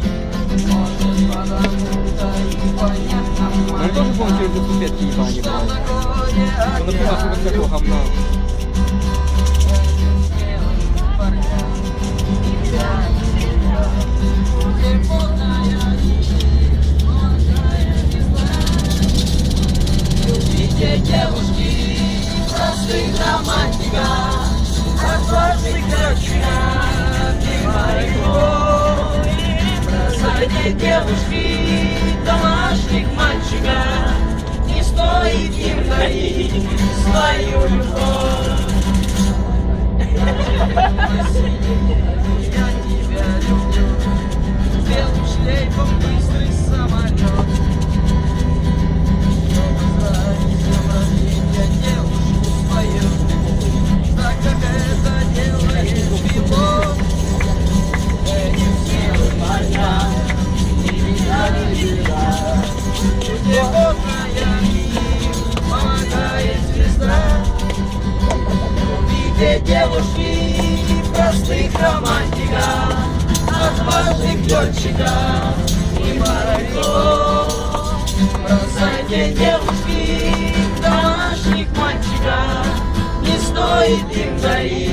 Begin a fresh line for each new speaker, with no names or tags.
Ну,
Мы тоже получили за купетки ебаные не брали. Ну, например, особо всякого говна. Любите девушки, простых романтиков, отважных Девушки, простых романтиков, отважных летчиков и моряков. Бросайте девушки домашних мальчиков, не стоит им дарить